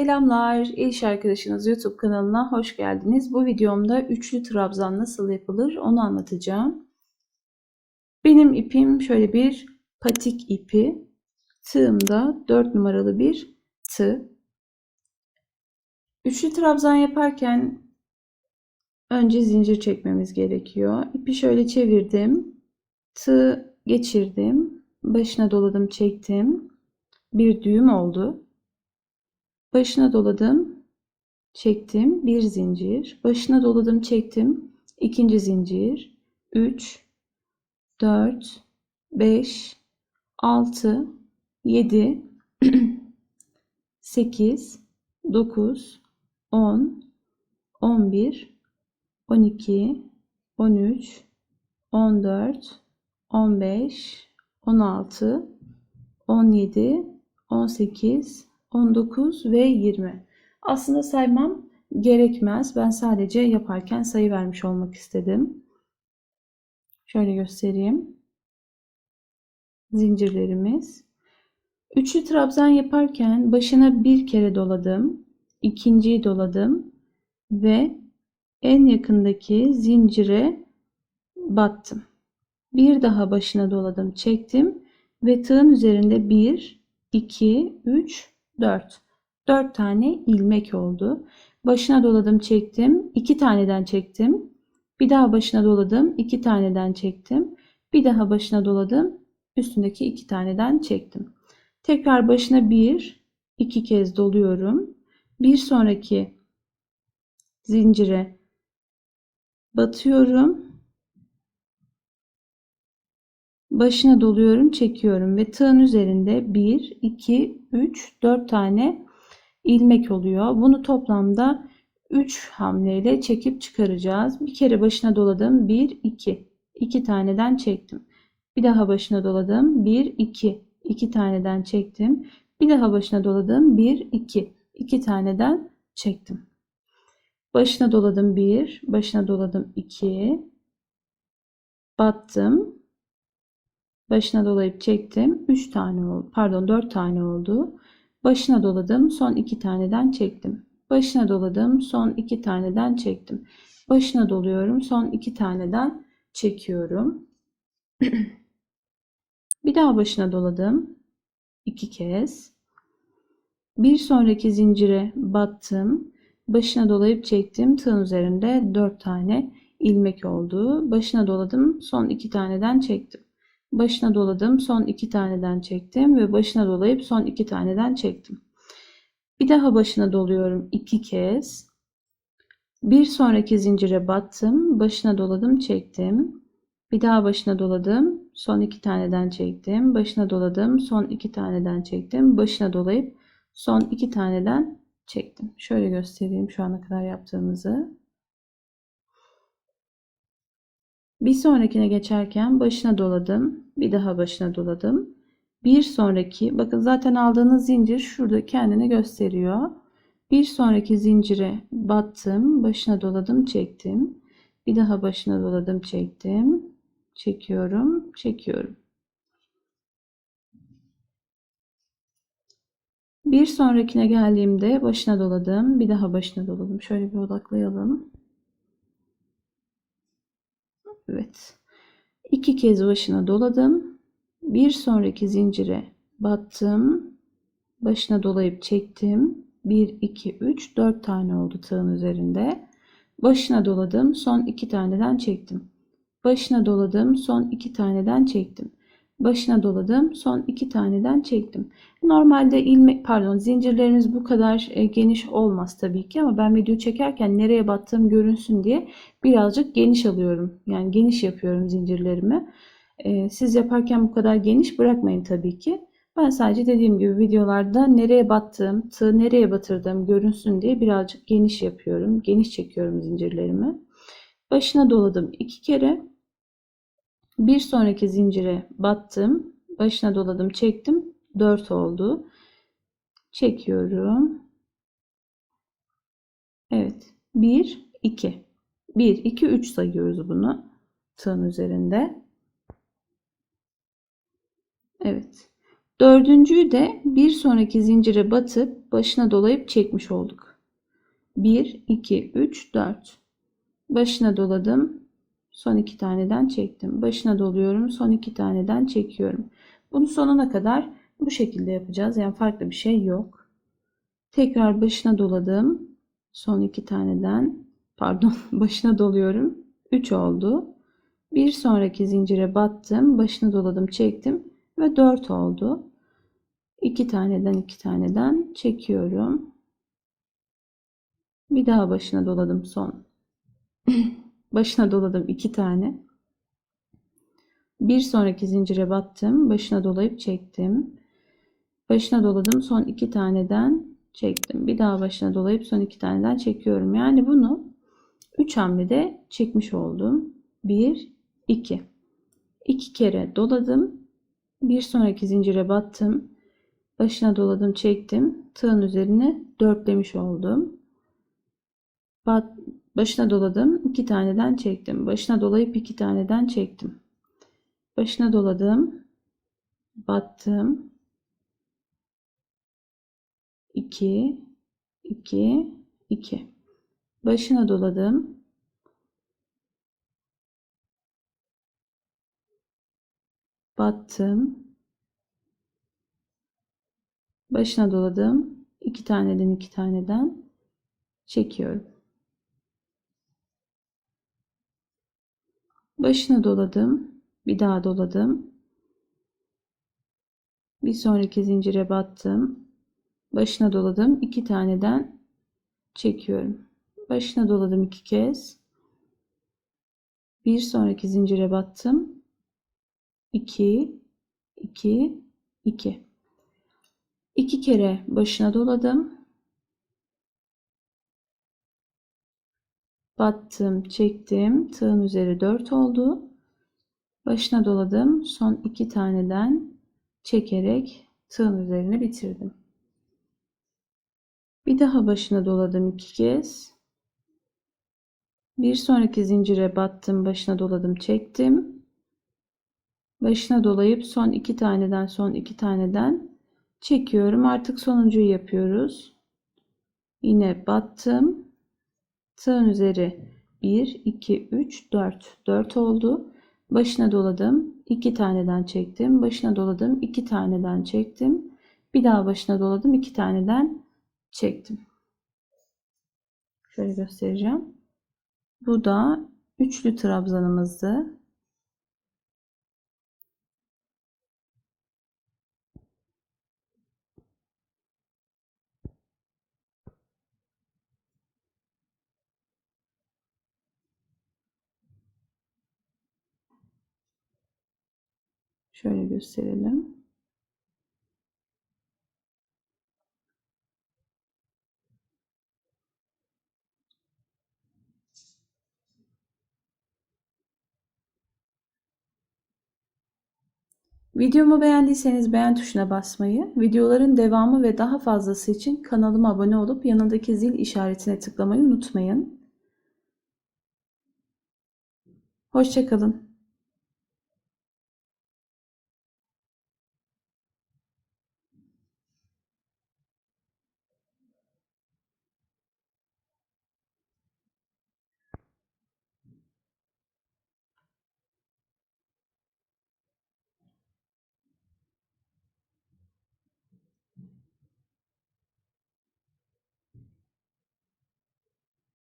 Selamlar, İş Arkadaşınız YouTube kanalına hoş geldiniz. Bu videomda üçlü trabzan nasıl yapılır onu anlatacağım. Benim ipim şöyle bir patik ipi. Tığım da 4 numaralı bir tığ. Üçlü trabzan yaparken önce zincir çekmemiz gerekiyor. İpi şöyle çevirdim. Tığ geçirdim. Başına doladım, çektim. Bir düğüm oldu. Başına doladım, çektim, bir zincir. Başına doladım, çektim, ikinci zincir. 3, 4, 5, 6, 7, 8, 9, 10, 11, 12, 13, 14, 15, 16, 17, 18, 19 ve 20. Aslında saymam gerekmez. Ben sadece yaparken sayı vermiş olmak istedim. Şöyle göstereyim. Zincirlerimiz. Üçlü trabzan yaparken başına bir kere doladım. ikinciyi doladım ve en yakındaki zincire battım. Bir daha başına doladım, çektim ve tığın üzerinde 1, 2, 3, 4. 4 tane ilmek oldu. Başına doladım, çektim. 2 taneden çektim. Bir daha başına doladım, 2 taneden çektim. Bir daha başına doladım, üstündeki 2 taneden çektim. Tekrar başına 1, 2 kez doluyorum. Bir sonraki zincire batıyorum. Başına doluyorum, çekiyorum ve tığın üzerinde 1, 2, 3, 4 tane ilmek oluyor. Bunu toplamda 3 hamleyle çekip çıkaracağız. Bir kere başına doladım. 1, 2. 2 taneden çektim. Bir daha başına doladım. 1, 2. 2 taneden çektim. Bir daha başına doladım. 1, 2. 2 taneden çektim. Başına doladım 1, başına doladım 2. Battım. Başına dolayıp çektim. 3 tane oldu. Pardon 4 tane oldu. Başına doladım. Son 2 taneden çektim. Başına doladım. Son 2 taneden çektim. Başına doluyorum. Son 2 taneden çekiyorum. bir daha başına doladım. 2 kez. Bir sonraki zincire battım. Başına dolayıp çektim. Tığın üzerinde 4 tane ilmek oldu. Başına doladım. Son 2 taneden çektim. Başına doladım. Son iki taneden çektim ve başına dolayıp son iki taneden çektim. Bir daha başına doluyorum iki kez. Bir sonraki zincire battım. Başına doladım, çektim. Bir daha başına doladım. Son iki taneden çektim. Başına doladım. Son iki taneden çektim. Başına dolayıp son iki taneden çektim. Şöyle göstereyim şu ana kadar yaptığımızı. Bir sonrakine geçerken başına doladım. Bir daha başına doladım. Bir sonraki bakın zaten aldığınız zincir şurada kendini gösteriyor. Bir sonraki zincire battım. Başına doladım, çektim. Bir daha başına doladım, çektim. Çekiyorum, çekiyorum. Bir sonrakine geldiğimde başına doladım. Bir daha başına doladım. Şöyle bir odaklayalım. Evet. İki kez başına doladım. Bir sonraki zincire battım. Başına dolayıp çektim. 1, 2, 3, 4 tane oldu tığın üzerinde. Başına doladım. Son 2 taneden çektim. Başına doladım. Son 2 taneden çektim başına doladım. Son iki taneden çektim. Normalde ilmek pardon zincirlerimiz bu kadar e, geniş olmaz tabii ki ama ben video çekerken nereye battığım görünsün diye birazcık geniş alıyorum. Yani geniş yapıyorum zincirlerimi. E, siz yaparken bu kadar geniş bırakmayın tabii ki. Ben sadece dediğim gibi videolarda nereye battığım, tığ nereye batırdığım görünsün diye birazcık geniş yapıyorum. Geniş çekiyorum zincirlerimi. Başına doladım iki kere. Bir sonraki zincire battım. Başına doladım, çektim. 4 oldu. Çekiyorum. Evet. 1 2. 1 2 3 sayıyoruz bunu tığın üzerinde. Evet. Dördüncüyü de bir sonraki zincire batıp başına dolayıp çekmiş olduk. 1, 2, 3, 4. Başına doladım. Son iki taneden çektim. Başına doluyorum. Son iki taneden çekiyorum. Bunu sonuna kadar bu şekilde yapacağız. Yani farklı bir şey yok. Tekrar başına doladım. Son iki taneden pardon başına doluyorum. 3 oldu. Bir sonraki zincire battım. Başına doladım, çektim ve 4 oldu. 2 taneden 2 taneden çekiyorum. Bir daha başına doladım son. başına doladım 2 tane. Bir sonraki zincire battım. Başına dolayıp çektim. Başına doladım. Son 2 taneden çektim. Bir daha başına dolayıp son 2 taneden çekiyorum. Yani bunu 3 hamlede çekmiş oldum. 1 2 2 kere doladım. Bir sonraki zincire battım. Başına doladım, çektim. Tığın üzerine dörtlemiş oldum. Bat, başına doladım, iki taneden çektim. Başına dolayıp iki taneden çektim. Başına doladım, battım. 2 2 2 Başına doladım. Battım. Başına doladım. iki taneden iki taneden çekiyorum. Başına doladım. Bir daha doladım. Bir sonraki zincire battım. Başına doladım. iki taneden çekiyorum. Başına doladım iki kez. Bir sonraki zincire battım. 2 2 2 2 kere başına doladım. Battım, çektim. Tığın üzeri 4 oldu. Başına doladım. Son 2 taneden çekerek tığın üzerine bitirdim. Bir daha başına doladım iki kez. Bir sonraki zincire battım, başına doladım, çektim. Başına dolayıp son iki taneden son iki taneden çekiyorum. Artık sonuncuyu yapıyoruz. Yine battım. Tığın üzeri 1, 2, 3, 4. 4 oldu. Başına doladım. 2 taneden çektim. Başına doladım. 2 taneden çektim. Bir daha başına doladım. 2 taneden çektim. Şöyle göstereceğim. Bu da üçlü trabzanımızdı. Şöyle gösterelim. Videomu beğendiyseniz beğen tuşuna basmayı, videoların devamı ve daha fazlası için kanalıma abone olup yanındaki zil işaretine tıklamayı unutmayın. Hoşçakalın.